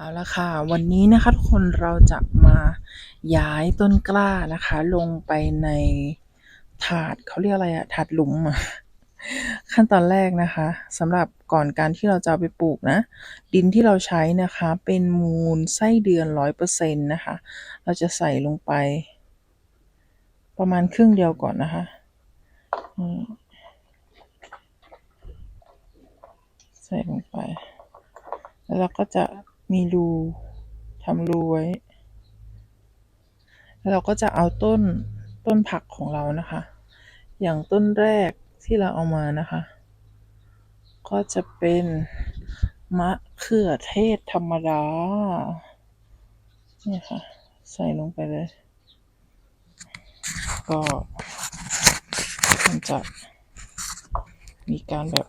เอาละค่ะ วันนี้นะคะทุกคนเราจะมาย้ายต้นกล้านะคะ ลงไปในถาดเขาเรียกอะไรอะถาดหลุมอะขั้นตอนแรกนะคะสำหรับก่อนการที่เราจะไปปลูกนะ ดินที่เราใช้นะคะ เป็นมูลไส้เดือนร้อยเปอร์เซ็นต์นะคะ เราจะใส่ลงไป ประมาณครึ่งเดียวก่อนนะคะใส่ลงไป แล้วเราก็จะ มีรูทำรูไว้ แล้วเราก็จะเอาต้นต้นผักของเรานะคะ อย่างต้นแรกที่เราเอามานะคะ ก็จะเป็นมะเขือเทศธรรมดาเนี่ยค่ะ ใส่ลงไปเลย ก็มันจะมีการแบบ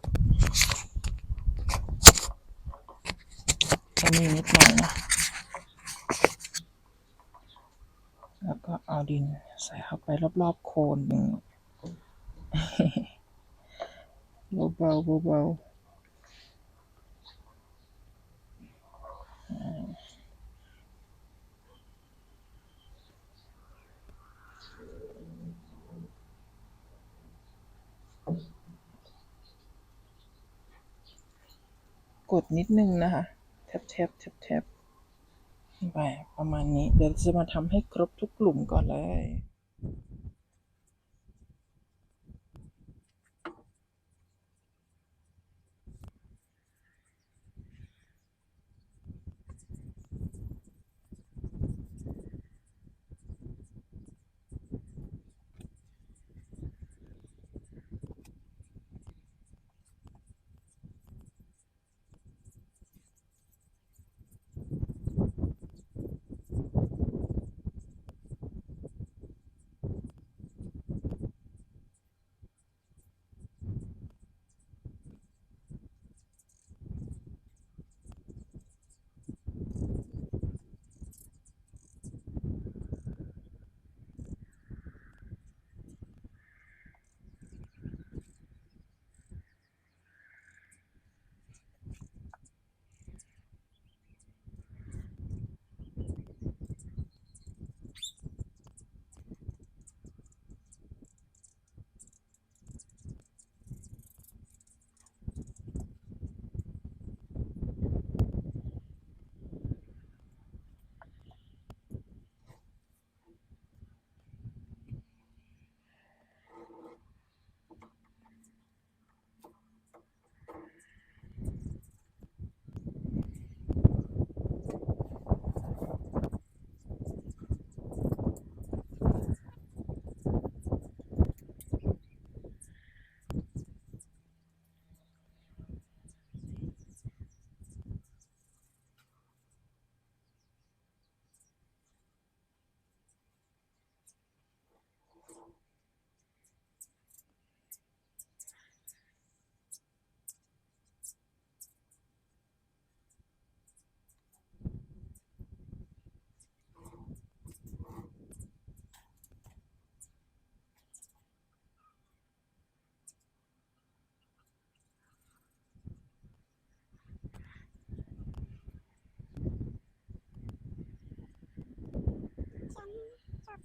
จะมีนิดหน่อยนะ แล้วก็เอาดินใส่เข้าไปรอบๆโคนหนึ่งเบาๆเบาๆอ่าๆกดนิดนึงนะคะ แทบแทบแทบแทบไปประมาณนี้ เดี๋ยวจะมาทำให้ครบทุกกลุ่มก่อนเลย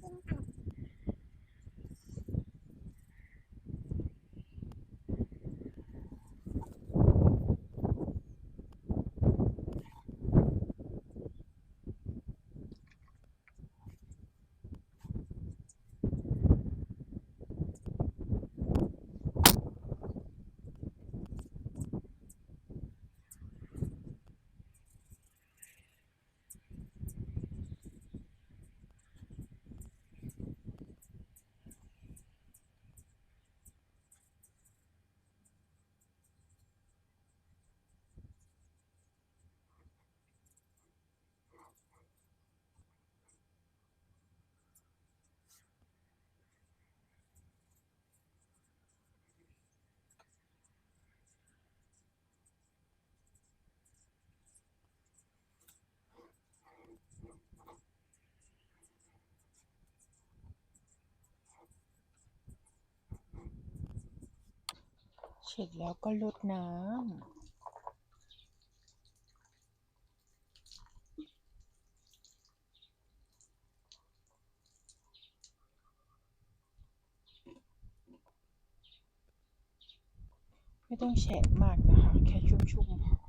ชอ เสร็จแล้วก็ลดน้ำไม่ต้องแฉะมากนะคะ แค่ชุ่มๆพอ